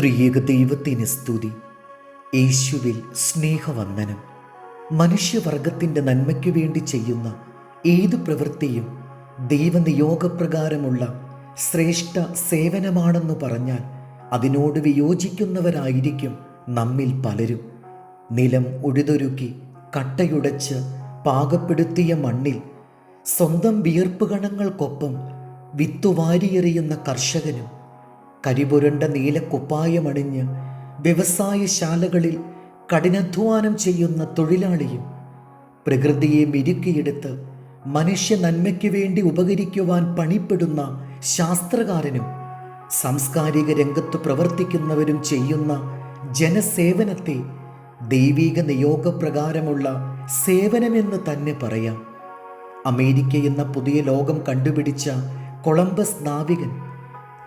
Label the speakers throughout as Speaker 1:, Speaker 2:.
Speaker 1: ത്രിയേക ദൈവത്തിന് സ്തുതി. യേശുവിൽ സ്നേഹവന്ദനം. മനുഷ്യവർഗത്തിന്റെ നന്മയ്ക്ക് വേണ്ടി ചെയ്യുന്ന ഏത് പ്രവൃത്തിയും ദൈവനിയോഗപ്രകാരമുള്ള ശ്രേഷ്ഠ സേവനമാണെന്ന് പറഞ്ഞാൽ അതിനോട് വിയോജിക്കുന്നവരായിരിക്കും നമ്മിൽ പലരും. നിലം ഉഴുതൊരുക്കി കട്ടയുടച്ച് പാകപ്പെടുത്തിയ മണ്ണിൽ സ്വന്തം വിയർപ്പ് കണങ്ങൾക്കൊപ്പം വിത്തുവാരിയെറിയുന്ന കർഷകനും കരിപുരണ്ട നീലക്കുപ്പായമണിഞ്ഞ് വ്യവസായശാലകളിൽ കഠിനാധ്വാനം ചെയ്യുന്ന തൊഴിലാളിയും പ്രകൃതിയെ മിരുക്കിയെടുത്ത് മനുഷ്യ നന്മയ്ക്ക് വേണ്ടി ഉപകരിക്കുവാൻ പണിപ്പെടുന്ന ശാസ്ത്രകാരനും സാംസ്കാരിക രംഗത്ത് പ്രവർത്തിക്കുന്നവരും ചെയ്യുന്ന ജനസേവനത്തെ ദൈവീക നിയോഗപ്രകാരമുള്ള സേവനമെന്ന് തന്നെ പറയാം. അമേരിക്ക എന്ന പുതിയ ലോകം കണ്ടുപിടിച്ച കൊളംബസ് നാവികൻ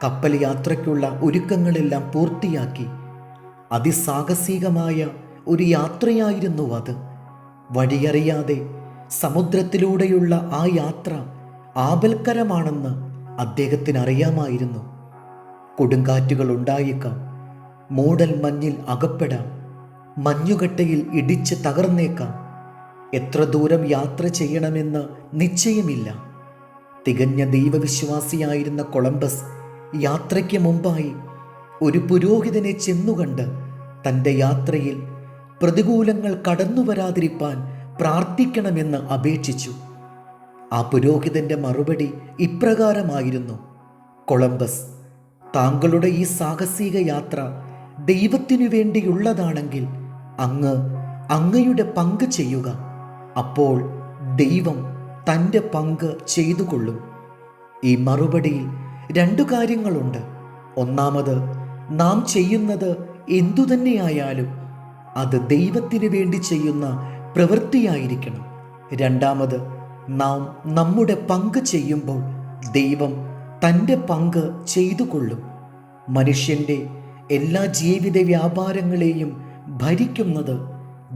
Speaker 1: കപ്പൽ യാത്രയ്ക്കുള്ള ഒരുക്കങ്ങളെല്ലാം പൂർത്തിയാക്കി അതിസാഹസികമായ ഒരു യാത്രയായിരുന്നു അത്. വഴിയറിയാതെ സമുദ്രത്തിലൂടെയുള്ള ആ യാത്ര ആപൽക്കരമാണെന്ന് അദ്ദേഹത്തിന് അറിയാമായിരുന്നു കൊടുങ്കാറ്റുകൾ ഉണ്ടായേക്കാം മൂടൽ മഞ്ഞിൽ അകപ്പെടാം മഞ്ഞുകട്ടയിൽ ഇടിച്ച് തകർന്നേക്കാം. എത്ര ദൂരം യാത്ര ചെയ്യണമെന്ന് നിശ്ചയമില്ല. തികഞ്ഞ ദൈവവിശ്വാസിയായിരുന്ന കൊളംബസ് യാത്രയ്ക്ക് മുമ്പായി ഒരു പുരോഹിതനെ ചെന്നുകണ്ട് തന്റെ യാത്രയിൽ പ്രതികൂലങ്ങൾ കടന്നു വരാതിരിപ്പാൻ പ്രാർത്ഥിക്കണമെന്ന് അപേക്ഷിച്ചു. ആ പുരോഹിതന്റെ മറുപടി ഇപ്രകാരമായിരുന്നു. കൊളംബസ് താങ്കളുടെ ഈ സാഹസിക യാത്ര ദൈവത്തിനു വേണ്ടിയുള്ളതാണെങ്കിൽ അങ്ങ് അങ്ങയുടെ പങ്ക് ചെയ്യുക. അപ്പോൾ ദൈവം തന്റെ പങ്ക് ചെയ്തു കൊള്ളും ഈ മറുപടിയിൽ രണ്ടു കാര്യങ്ങളുണ്ട്. ഒന്നാമത് നാം ചെയ്യുന്നത് എന്തുതന്നെയായാലും അത് ദൈവത്തിന് വേണ്ടി ചെയ്യുന്ന പ്രവൃത്തിയായിരിക്കണം. രണ്ടാമത് നാം നമ്മുടെ പങ്ക് ചെയ്യുമ്പോൾ ദൈവം തന്റെ പങ്ക് ചെയ്തു കൊള്ളും മനുഷ്യന്റെ എല്ലാ ജീവിത വ്യാപാരങ്ങളെയും ഭരിക്കുന്നത്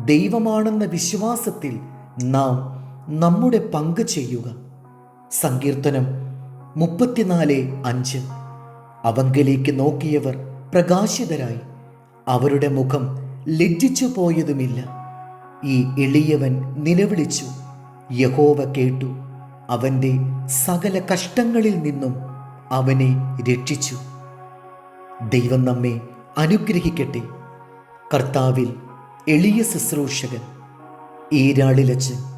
Speaker 1: ദൈവമാണെന്ന വിശ്വാസത്തിൽ നാം നമ്മുടെ പങ്ക് ചെയ്യുക. സങ്കീർത്തനം മുപ്പത്തിനാല് അഞ്ച്. അവങ്കലേക്ക് നോക്കിയവർ പ്രകാശിതരായി. അവരുടെ മുഖം ലജ്ജിച്ചു പോയതുമില്ല ഈ എളിയവൻ നിലവിളിച്ചു. യഹോവ കേട്ടു. അവന്റെ സകല കഷ്ടങ്ങളിൽ നിന്നും അവനെ രക്ഷിച്ചു. ദൈവം നമ്മെ അനുഗ്രഹിക്കട്ടെ. കർത്താവിൽ എളിയ ശുശ്രൂഷകൻ ഈരാളിലച്ച്